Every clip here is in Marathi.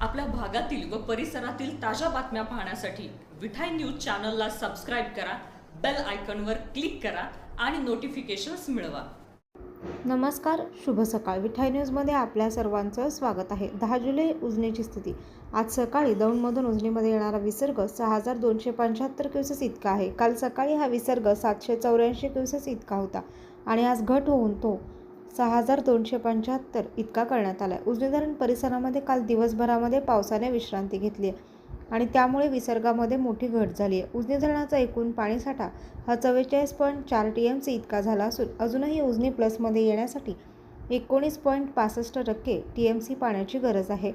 आपल्या भागातील व परिसरातील ताज्या बातम्या पाहण्यासाठी विठाई न्यूज चॅनलला सबस्क्राईब करा बेल आयकॉनवर क्लिक करा आणि नोटिफिकेशन्स मिळवा. नमस्कार शुभ सकाळ. विठाई न्यूजमध्ये आपल्या सर्वांचं स्वागत आहे. दहा जुलै उजनीची स्थिती. आज सकाळी दौंडमधून उजनीमध्ये येणारा विसर्ग सहा हजार दोनशे पंच्याहत्तर क्युसेस इतका आहे. काल सकाळी हा विसर्ग सातशे चौऱ्याऐंशी क्युसेस इतका होता आणि आज घट होऊन तो सहा हजार दोनशे पंच्याहत्तर इतका करण्यात आला आहे उजनी धरण परिसरामध्ये काल दिवसभरामध्ये पावसाने विश्रांती घेतली आहे आणि त्यामुळे विसर्गामध्ये मोठी घट झाली आहे. उजनी धरणाचा एकूण पाणीसाठा हा चव्वेचाळीस पॉईंट चार टी एम सी इतका झाला असून अजूनही उजनी प्लसमध्ये येण्यासाठी एकोणीस पॉईंट पासष्ट टक्के टी एम सी पाण्याची गरज आहे.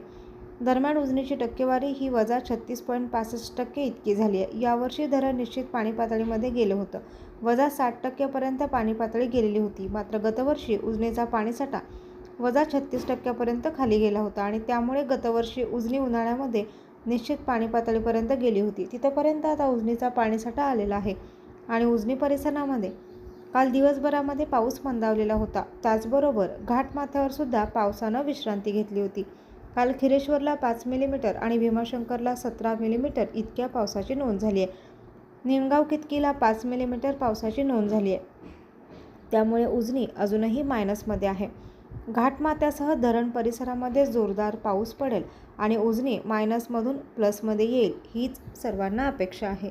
दरम्यान उजनीची टक्केवारी ही वजा छत्तीस पॉईंट पासष्ट टक्के इतकी झाली आहे. यावर्षी धरण निश्चित पाणी पातळीमध्ये गेलं होतं. वजा साठ टक्क्यापर्यंत पाणी पातळी गेलेली होती. मात्र गतवर्षी उजनीचा पाणीसाठा वजा छत्तीस टक्क्यापर्यंत खाली गेला होता आणि त्यामुळे गतवर्षी उजनी उन्हाळ्यामध्ये निश्चित पाणी पातळीपर्यंत गेली होती. तिथंपर्यंत आता उजनीचा पाणीसाठा आलेला आहे आणि उजनी परिसरामध्ये काल दिवसभरामध्ये पाऊस मंदावलेला होता. त्याचबरोबर घाटमाथ्यावर सुद्धा पावसानं विश्रांती घेतली होती. काल खिरेश्वरला पाच मिलीमीटर आणि भीमाशंकरला सतरा मिलीमीटर इतक्या पावसाची नोंद झाली आहे. निमगाव कितकीला पाच मिलीमीटर पावसाची नोंद झाली आहे. त्यामुळे उजनी अजूनही मायनसमध्ये आहे. घाटमात्यासह धरण परिसरामध्ये जोरदार पाऊस पडेल आणि उजनी मायनसमधून प्लसमध्ये येईल हीच सर्वांना अपेक्षा आहे.